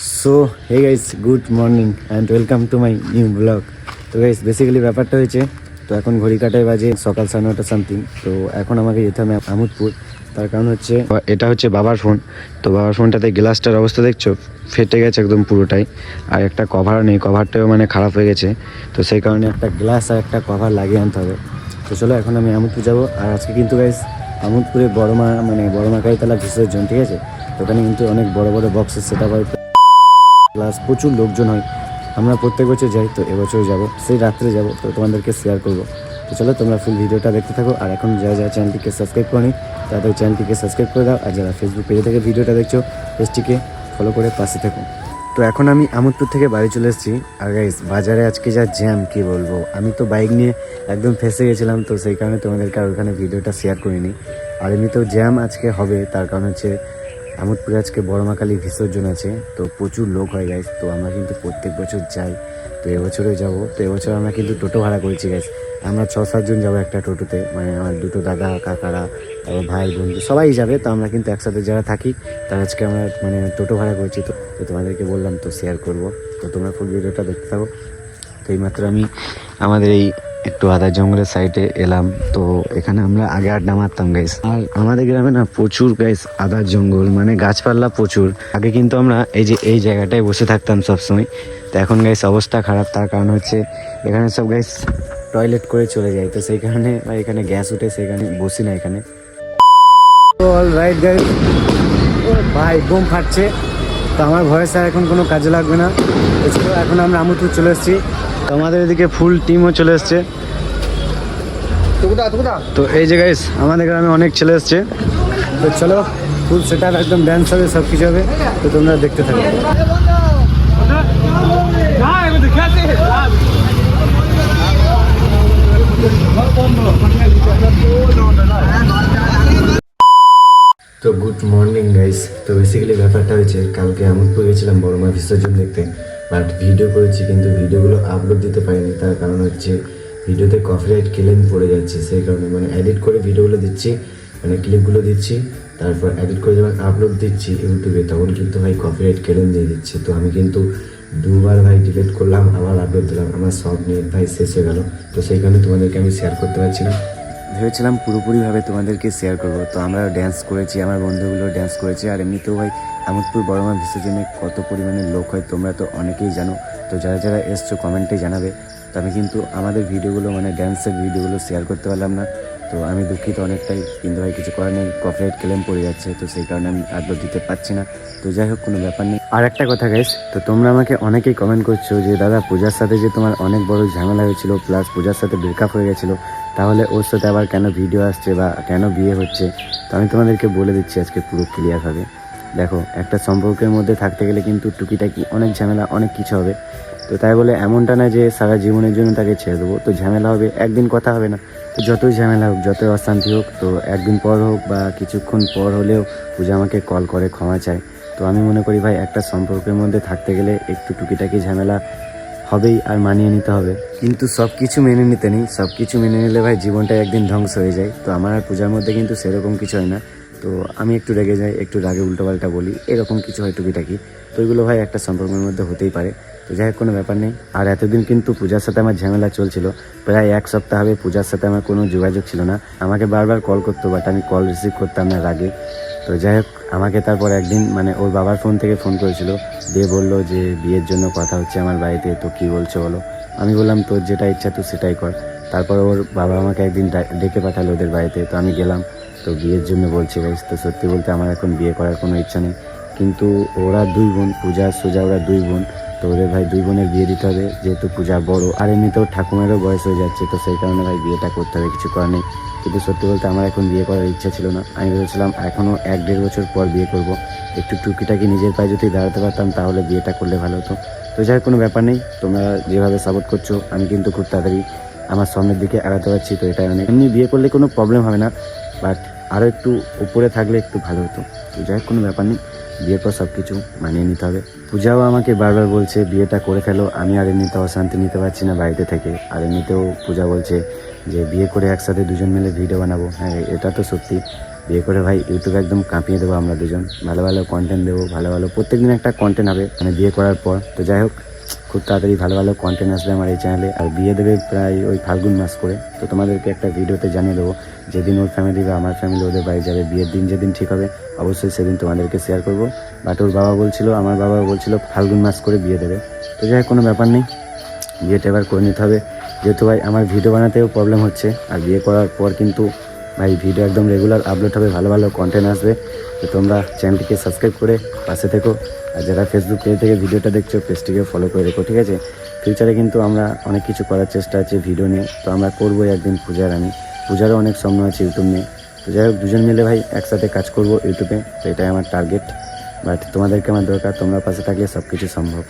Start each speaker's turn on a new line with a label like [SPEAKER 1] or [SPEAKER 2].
[SPEAKER 1] So hey guys good morning and welcome to my new blog তো guys basically ব্যাপারটা হয়েছে তো এখন ঘড়ি কাটায় বাজে সকাল সাড়ে নটা সামথিং তো এখন আমাকে যেতে হবে আমুদপুর। তার কারণ হচ্ছে এটা হচ্ছে বাবার ফোন তো বাবার ফোনটাতে গ্লাসটার অবস্থা দেখছ? ফেটে গেছে একদম পুরোটাই। আর একটা কভার নেই কভারটাও মানে খারাপ হয়ে গেছে। তো সেই কারণে একটা গ্লাস আর একটা কভার লাগিয়ে আনতে হবে। তো চলো এখন আমি আমুদপুর যাব। আর আজকে কিন্তু গাইস আমুদপুরে বড় মা মানে বড় মা কাইতলা বিসর্জন ঠিক আছে? তো ওখানে কিন্তু অনেক বড় বড় বক্সের সেট আপ প্লাস প্রচুর লোকজন হয়। আমরা প্রত্যেক বছর যাই তো এবছর যাব। সেই রাত্রে যাব তো তোমাদেরকে শেয়ার করব। তো চলো তোমরা ফুল ভিডিওটা দেখতে থাকো। আর এখন যারা যারা চ্যানেলটিকে সাবস্ক্রাইব করনি তাদের চ্যানেলটিকে সাবস্ক্রাইব করে দাও। আর যারা ফেসবুক পেজে থেকে ভিডিওটা দেখছ পেজটিকে ফলো করে পাশে থাকো। তো এখন আমি আমোদপুর থেকে বাড়ি চলে এসেছি। আর গাইস বাজারে আজকে যা জ্যাম কি বলব? আমি তো বাইক নিয়ে একদম ফেসে গেছিলাম। তো সেই কারণে তোমাদেরকে আর ওখানে ভিডিওটা শেয়ার করিনি। আর এমনিতেও জ্যাম আজকে হবে। তার কারণ হচ্ছে আমোদপুরে আজকে বড়মাকালী বিসর্জন আছে, তো প্রচুর লোক হয় গাইস তো আমরা কিন্তু প্রত্যেক বছর যাই, তো এবছরেও যাব, তো এবছর আমরা কিন্তু টোটো ভাড়া করেছি গাইস আমরা ছ সাতজন যাব একটা টোটোতে মানে আমার দুটো দাদা, কাকারা, তারপর ভাই, বন্ধু সবাই যাবে, তো আমরা কিন্তু একসাথে যারা থাকি, তারা আজকে আমরা মানে টোটো ভাড়া করেছি, তো তো তোমাদেরকে বললাম তো শেয়ার করব। তো তোমরা ফুল ভিডিওটা দেখতে থাকো। তো এইমাত্র আমি আমাদের এই একটু আদা জঙ্গলের সাইডে এলাম, তো এখানে আমরা আগে আড্ডা মারতাম গাইস আর আমাদের গ্রামে না প্রচুর গাইস আদার জঙ্গল মানে গাছপালা প্রচুর। আগে কিন্তু আমরা এই যে এই জায়গাটায় বসে থাকতাম সবসময়। তো এখন গাইস অবস্থা খারাপ, তার কারণ হচ্ছে এখানে সব গাইস টয়লেট করে চলে যায়। তো সেই কারণে বা এখানে গ্যাস উঠে সেখানে বসি না এখানে। অল রাইট গাইস ভাই বোম ফাটছে। তো আমার ভয়েস আর এখন কোনো কাজে লাগবে না। এছাড়াও এখন আমরা আমুদপুর চলে এসেছি। তো আমাদের এদিকে ফুল টিমও চলে এসছে। তো এই যে গাইস আমাদের গ্রামে অনেক ছেলে এসছে। তো চলো ফুল সেট একদম ড্যান্স হবে সব কিছু হবে। তো তোমরা দেখতে থাকো। তো গুড মর্নিং গাইস তো বেসিক্যালি ব্যাপারটা হয়েছে কালকে আমি আমোদপুর গেছিলাম বড় মা বিসর্জন দেখতে। বাট ভিডিও করেছি কিন্তু ভিডিওগুলো আপলোড দিতে পারিনি। তার কারণ হচ্ছে ভিডিওতে কপিরাইট ক্লেম পড়ে যাচ্ছে। সেই কারণে মানে এডিট করে ভিডিওগুলো দিচ্ছি মানে ক্লিপগুলো দিচ্ছি, তারপর এডিট করে যখন আপলোড দিচ্ছি ইউটিউবে, তখন কিন্তু ভাই কপিরাইট ক্লেম দিয়ে দিচ্ছে। তো আমি কিন্তু দুবার ভাই ডিলিট করলাম, আবার আপলোড দিলাম। আমার সব নেট ভাই শেষ হয়ে গেল। তো সেই কারণে তোমাদেরকে আমি শেয়ার করতে পারছি না। ভেবেছিলাম পুরোপুরিভাবে তোমাদেরকে শেয়ার করব। তো আমরা ড্যান্স করেছি, আমার বন্ধুগুলো ড্যান্স করেছে, আর এমনিতেও ভাই আমোদপুর বড়মা বিসর্জনে কত পরিমাণে লোক হয় তোমরা তো অনেকেই জানো। তো যারা যারা এসছো কমেন্টে জানাবে। তো আমি কিন্তু আমাদের ভিডিওগুলো মানে ড্যান্সের ভিডিওগুলো শেয়ার করতে পারলাম না। তো আমি দুঃখিত অনেকটাই, কিন্তু ভাই কিছু করার নেই কপিরাইট ক্লেম পড়ে যাচ্ছে, তো সেই কারণে আমি আপলোড দিতে পারছি না। তো যাই হোক, কোনো ব্যাপার নেই। আর একটা কথা গাইস তো তোমরা আমাকে অনেকেই কমেন্ট করছ যে, দাদা, পূজার সাথে যে তোমার অনেক বড় ঝামেলা হয়েছিল প্লাস পূজার সাথে ব্রেকআপ হয়ে গেছিল তাহলে ওর সাথে আবার কেন ভিডিও আসছে বা কেন বিয়ে হচ্ছে, তো আমি তোমাদেরকে বলে দিচ্ছি আজকে পুরো ক্লিয়ারভাবে দেখো, একটা সম্পর্কের মধ্যে থাকতে গেলে কিন্তু টুকিটাকি অনেক ঝামেলা, অনেক কিছু হবে। তো তাই বলে এমনটা না যে সারা জীবনের জন্য তাকে ছেড়ে দেবো। তো ঝামেলা হবে, একদিন কথা হবে না। তো যতই ঝামেলা হোক, যতই অশান্তি হোক, তো একদিন পর হোক বা কিছুক্ষণ পর হলেও পূজা আমাকে কল করে, ক্ষমা চায়। তো আমি মনে করি ভাই, একটা সম্পর্কের মধ্যে থাকতে গেলে একটু টুকিটাকি ঝামেলা হবেই আর মানিয়ে নিতে হবে। কিন্তু সব কিছু মেনে নিতে নেই। সব কিছু মেনে নিলে ভাই জীবনটা একদিন ধ্বংস হয়ে যায়। তো আমার আর পূজার মধ্যে কিন্তু সেরকম কিছু হয় না। তো আমি একটু রেগে যাই, একটু রাগে উল্টোপাল্টা বলি, এরকম কিছু হয় টুকিটাকি। তো এগুলো ভাই একটা সম্পর্কের মধ্যে হতেই পারে। তো যাই হোক, কোনো ব্যাপার নেই। আর এতদিন কিন্তু পূজার সাথে আমার ঝামেলা চলছিল। প্রায় এক সপ্তাহ হবে পূজার সাথে আমার কোনো যোগাযোগ ছিল না। আমাকে বারবার কল করতো বাট আমি কল রিসিভ করতাম না রাগে তো যাই হোক আমাকে তারপর একদিন মানে ওর বাবার ফোন থেকে ফোন করেছিল, দিয়ে বলল যে বিয়ের জন্য কথা হচ্ছে আমার বাড়িতে, তো কী বলছো বলো? আমি বললাম, তোর যেটা ইচ্ছা তুই সেটাই কর। তারপর ওর বাবা আমাকে একদিন ডেকে পাঠালো ওদের বাড়িতে, তো আমি গেলাম। তো বিয়ের জন্য বলছি গাইস তো সত্যি বলতে আমার এখন বিয়ে করার কোনো ইচ্ছা নেই। কিন্তু ওরা দুই বোন, পূজা সোজা, ওরা দুই বোন। তো ওদের ভাই দুই বোনের বিয়ে দিতে হবে, যেহেতু পূজা বড়, আর এমনিতেও ঠাকুমারও বয়স হয়ে যাচ্ছে, তো সেই কারণে ভাই বিয়েটা করতে হবে, কিছু করার নেই। কিন্তু সত্যি বলতে আমার এখন বিয়ে করার ইচ্ছা ছিল না। আমি ভেবেছিলাম এখনও এক দেড় বছর পর বিয়ে করব। একটু টুকিটাকি নিজের পায়ে যদি দাঁড়াতে পারতাম, তাহলে বিয়েটা করলে ভালো হতো। তো যাই কোনো ব্যাপার নেই, তোমরা যেভাবে সাপোর্ট করছ, আমি কিন্তু খুব তাড়াতাড়ি আমার সামনের দিকে এড়াতে পারছি, তো এটাই অনেক। এমনি বিয়ে করলে কোনো প্রবলেম হবে না বাট আরও একটু উপরে থাকলে একটু ভালো হতো। তো যাই কোনো ব্যাপার নেই, বিয়ের পর সব কিছু মানিয়ে নিতে হবে। পূজাও আমাকে বারবার বলছে, বিয়েটা করে ফেলো। আমি আর এমনিতে অশান্তি নিতে পারছি না বাড়িতে থেকে। আর এমনিতেও পূজা বলছে যে, বিয়ে করে একসাথে দুজন মিলে ভিডিও বানাবো। হ্যাঁ এটা তো সত্যি। বিয়ে করে ভাই ইউটিউবে একদম কাঁপিয়ে দেবো আমরা দুজন। ভালো ভালো কন্টেন্ট দেবো, ভালো ভালো প্রত্যেক দিন একটা কন্টেন্ট হবে। মানে বিয়ে করার পর। তো যাই হোক খুব তাড়াতাড়ি ভালো ভালো কন্টেন্ট আসবে আমার এই চ্যানেলে আর বিয়ে দেবে প্রায় ওই ফাল্গুন মাস করে। তো তোমাদেরকে একটা ভিডিওতে জানিয়ে দেবো, যেদিন ওর ফ্যামিলি বা আমার ফ্যামিলি ওদের বাড়ি যাবে, বিয়ের দিন যেদিন ঠিক হবে, অবশ্যই সেদিন তোমাদেরকে শেয়ার করব। বাট ওর বাবা বলছিল, আমার বাবা বলছিল ফাল্গুন মাস করে বিয়ে দেবে। তো যাই কোনো ব্যাপার নেই। বিয়েটা এবার করে নিতে হবে। যেহেতু ভাই, আমার ভিডিও বানাতেও প্রবলেম হচ্ছে। আর বিয়ে করার পর কিন্তু ভাই ভিডিও একদম রেগুলার আপলোড হবে, ভালো ভালো কন্টেন্ট আসবে। তো তোমরা চ্যানেলটিকে সাবস্ক্রাইব করে পাশে থেকো। আর যারা ফেসবুক পেজ থেকে ভিডিওটা দেখছ পেজটিকে ফলো করে রেখো, ঠিক আছে? ফিউচারে কিন্তু আমরা অনেক কিছু করার চেষ্টা আছে ভিডিও নিয়ে। তো আমরা করবোই একদিন পূজার, আমি। পূজারও অনেক স্বপ্ন আছে ইউটিউব নিয়ে। তো যাই হোক, দুজন মিলে ভাই, একসাথে কাজ করব ইউটিউবে তো এটাই আমার টার্গেট বাট তোমাদেরকে আমার দরকার, তোমরা পাশে থাকলে সব কিছু সম্ভব।